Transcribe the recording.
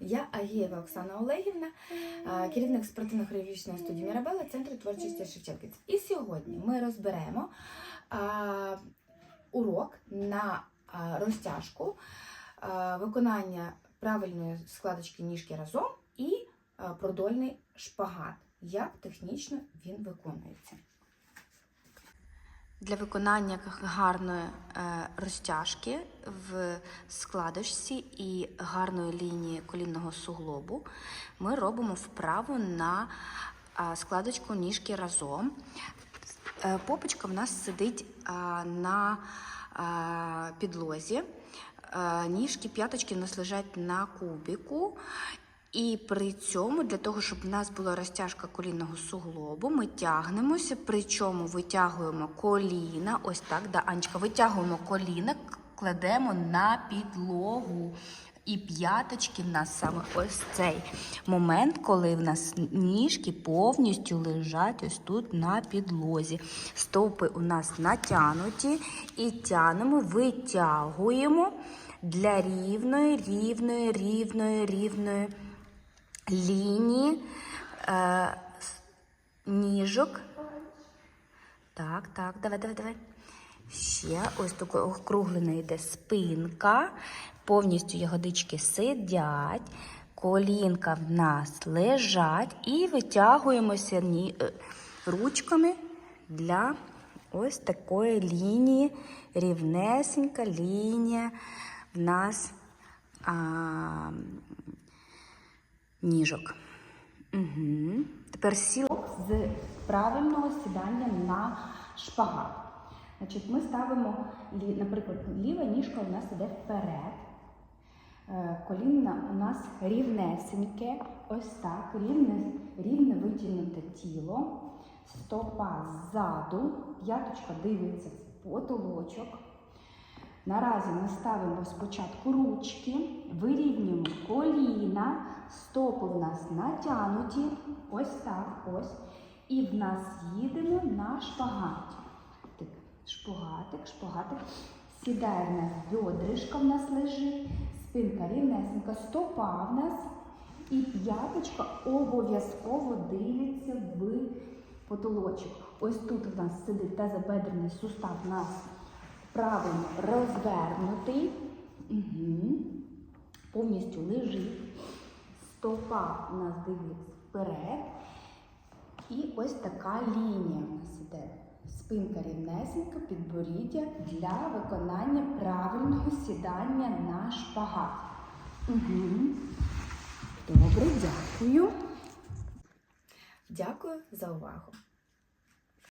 Я Агієва Оксана Олегівна, керівник спортивно-хореографічної студії Мірабела Центру творчості Шевченківець. І сьогодні ми розберемо а, урок на а, розтяжку, а, виконання правильної складочки ніжки разом і а, продольний шпагат. Як технічно він виконується. Для виконання гарної е, розтяжки в складочці і гарної лінії колінного суглобу ми робимо вправу на е, складочку ніжки разом. Е, Попочка в нас сидить на підлозі. Ніжки, п'яточки у нас лежать на кубіку. І при цьому, для того, щоб в нас була розтяжка колінного суглобу, ми тягнемося, причому витягуємо коліна, ось так, да, Анечка, витягуємо коліна, кладемо на підлогу. І п'яточки в нас саме ось цей момент, коли в нас ніжки повністю лежать ось тут на підлозі. Стопи у нас натянуті і тянемо, витягуємо для рівної, рівної, рівної, рівної лінії е, ніжок. Так, так, давай, давай, давай. Ще ось таке округлена йде спинка, повністю ягодички сидять, колінка в нас лежать і витягуємося е, ручками для ось такої лінії, рівнесенька лінія в нас а, ніжок. Угу. Тепер сіла з правильного сідання на шпагат. Значить, ми ставимо, наприклад, ліва ніжка у нас іде вперед. Е, Колінна у нас рівнесеньке, ось так, рівне, рівне витягнуте тіло, стопа ззаду, п'яточка дивиться в потолочок. Наразі ми ставимо спочатку ручки, вирівнюємо коліна, стопи в нас натягнуті, ось так, ось. І в нас їдемо на шпагаті. Так, шпагатик, шпагатик. Сідає в нас бедришка в нас лежить, спинка рівнесенька, стопа в нас. І п'яточка обов'язково дивиться в потолочок. Ось тут у нас сидить тазобедрений сустав нас правильно розвернутий. Угу. Повністю лежить. Стопа у нас дивиться вперед. І ось така лінія у нас іде. Спинка рівнесенька, підборіддя для виконання правильного сідання на шпагат. Угу. Добре, дякую. Дякую за увагу.